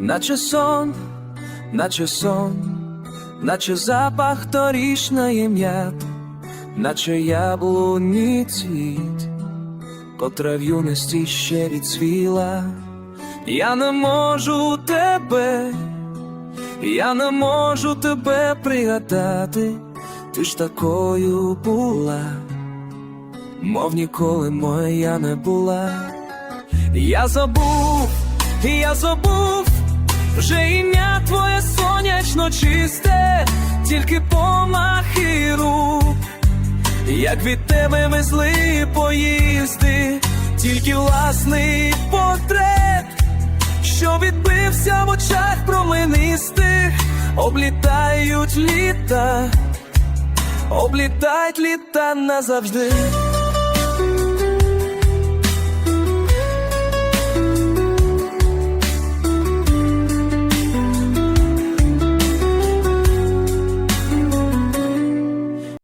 наче сон, наче сон, наче запах торішної м'ят, наче яблуні цвіт, котра в юності ще відцвіла. Я не можу тебе, я не можу тебе пригадати, ти ж такою була, мов ніколи моя не була. Я забув, я забув, вже ім'я твоє сонячно чисте, тільки помахи рук, як від тебе везли поїзди, тільки власний портрет, що відбився в очах променистих, облітають літа, облітають літа назавжди.